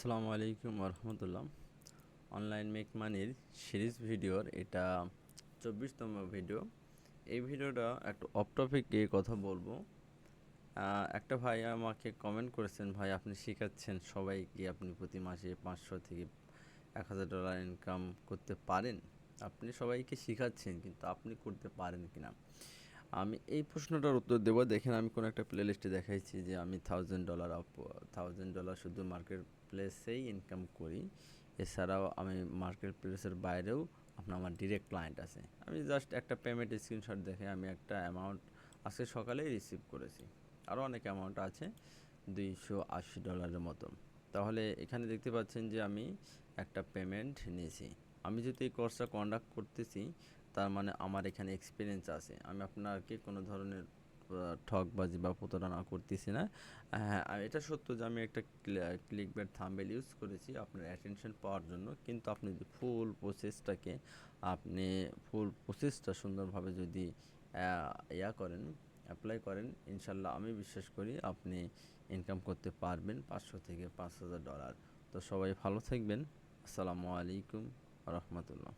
আসসালামু আলাইকুম রহমতুল্লাহ অনলাইন মেক মানির সিরিজ ভিডিওর এটা চব্বিশতম ভিডিও। এই ভিডিওটা একটা অফ টপিকে কথা বলব। একটা ভাই আমাকে কমেন্ট করেছেন, ভাই আপনি শেখাচ্ছেন সবাইকে আপনি প্রতি মাসে পাঁচশো থেকে এক হাজার ডলার ইনকাম করতে পারেন? আপনি সবাইকে শেখাচ্ছেন, কিন্তু আপনি করতে পারেন কিনা? আমি এই প্রশ্নটার উত্তর দেবো। দেখেন, আমি কোনো একটা প্লে লিস্টে দেখাইছি যে আমি thousand dollar up thousand dollar শুধু মার্কেট প্লেসেই ইনকাম করি। এছাড়াও আমি মার্কেট প্লেসের বাইরেও আপনার আমার ডিরেক্ট ক্লায়েন্ট আছে। আমি জাস্ট একটা পেমেন্ট স্ক্রিনশট দেখে আমি একটা অ্যামাউন্ট আজকে সকালেই রিসিভ করেছি। আরও অনেক অ্যামাউন্ট আছে, দুইশো আশি ডলারের মতো। তাহলে এখানে দেখতে পাচ্ছেন যে আমি একটা পেমেন্ট নিয়েছি। আমি যদি এই কোর্সটা কন্ডাক্ট করতেছি তার মানে আমার এখানে এক্সপিরিয়েন্স আছে। আমি আপনাকে কোনো ধরনের ঠকবাজি বা প্রতারণা করতেছি না। হ্যাঁ এটা সত্য যে আমি একটা ক্লিক বেড থাম্বেল ইউজ করেছি আপনার অ্যাটেনশন পাওয়ার জন্য। কিন্তু আপনি যদি ফুল প্রসেসটাকে আপনি ফুল প্রসেসটা সুন্দরভাবে যদি ইয়া করেন অ্যাপ্লাই করেন ইনশাল্লাহ আমি বিশ্বাস করি আপনি ইনকাম করতে পারবেন পাঁচশো থেকে পাঁচ হাজার ডলার তো সবাই ভালো থাকবেন। আসসালামু আলাইকুম রহমতুল্লাহ।